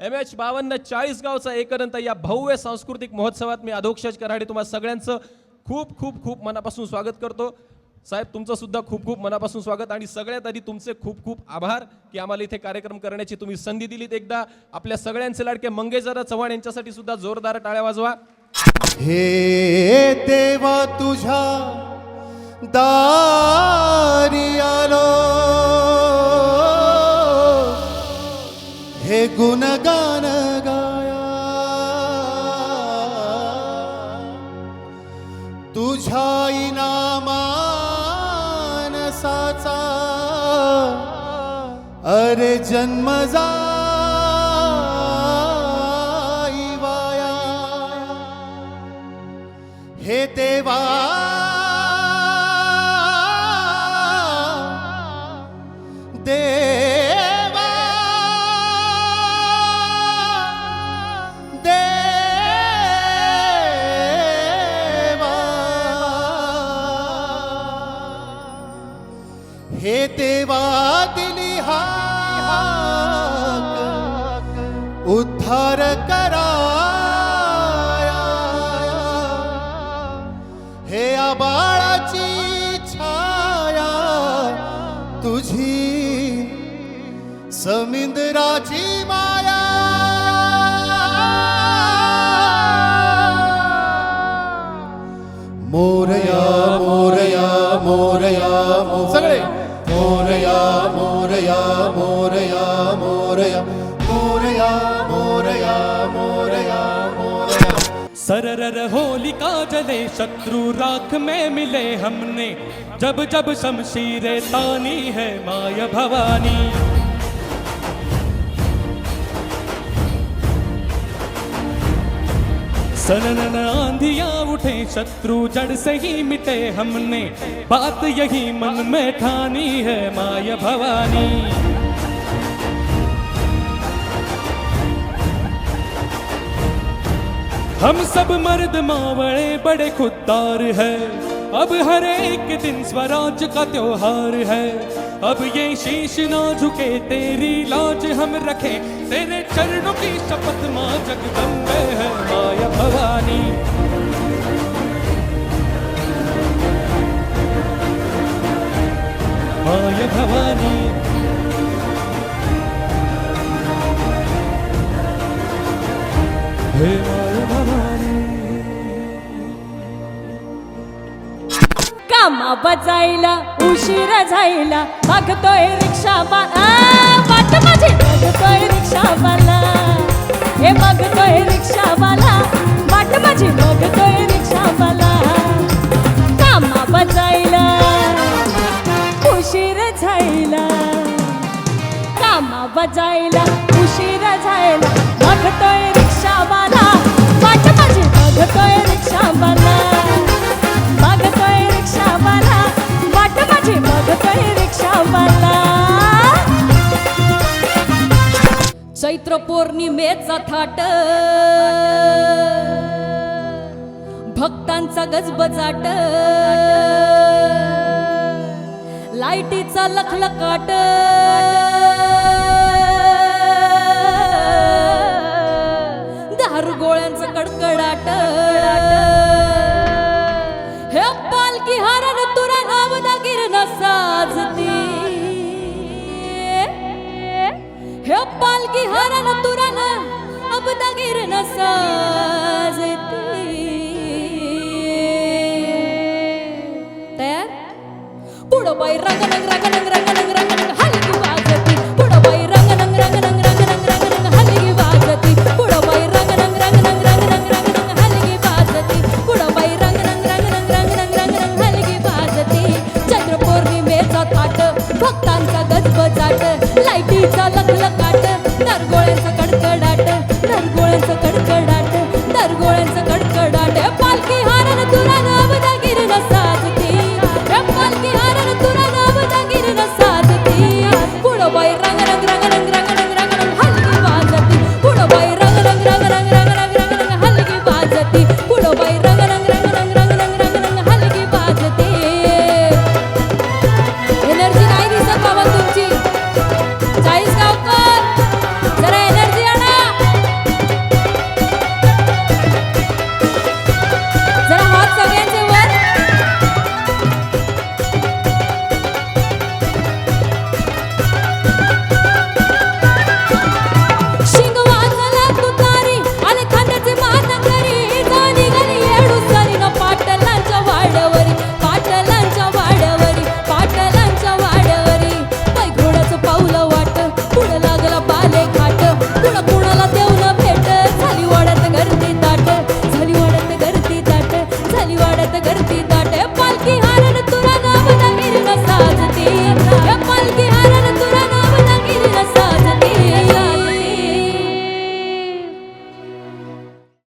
M H बावन्न चाळीस गावचा एकरंत या भव्य सांस्कृतिक महोत्सवात मी अधोक्षज कराडे तुम्हाला सगळ्यांचं खूप खूप खूप मनापासून स्वागत करतो. साहेब तुमचं सुद्धा खूप खूप मनापासून स्वागत आणि सगळ्यात आधी तुमचे खूप खूप आभार की आम्हाला इथे कार्यक्रम करण्याची तुम्ही संधी दिलीत एकदा. आपल्या सगळ्यांचे लाडके मंगेशदादा चव्हाण यांच्यासाठी सुद्धा जोरदार टाळ्या वाजवा. हे देवा तुझ्या दारिया गान गाया। तुझ्या इनामानसाचा अरे जन्म जाई वाया। हे देवा हे देवा दिली हाक उद्धार कराया. हे आबाळाची छाया तुझी समिंदराची माया. मोरया मोरया मोरया मो- सगळे मोरया मोरया मोरया मोरया मोरया मोरया मोरया मोरया। सरर होलिका जले शत्रु राख में मिले हमने। जब जब शमशीरे तानी है माय भवानी। सनन आंधिया उठे, शत्रु जड़ से ही मिटे हमने। बात यही मन में ठानी है माय भवानी। हम सब मर्द मावड़े, बड़े खुददार है। अब हर एक दिन स्वराज का त्योहार है। अब ये शीश ना झुके, तेरी लाज हम रखे। तेरे चरणों की शपथ माँ जगदम्बे है। हे कामा बजायला उशीर जायला बघतोय रिक्षा वाट माझी. मागतोय रिक्षावाला हे बघतोय रिक्षावाला वाट माझी. बघतोय रिक्षावाला कामा बजायला उशीर जायला कामा बजायला चैत्र पौर्णिमेचा थाट. भक्तांचा गजबजाट. लाईटीचा लखलकाट. दारू गोळ्यांचा कडकडाट. पालकी हरण तुरन अब तगिर न साजती तयार पुढं बाई रंगनंग रंगनंग रंगनंग रंगनंग हलकी वाजती पुढं बाई रंगनंग रंगनंग रंगनंग रंगनंग हलकी वाजती पुढं बाई रंगनंग रंगनंग रंगनंग रंगनंग हलकी वाजती पुढं बाई रंगनंग रंगनंग रंगनंग रंगनंग हलकी वाजती चंद्रपौर्णिमेचा ताट भक्तांचा गजबजाट लाईटीचा gore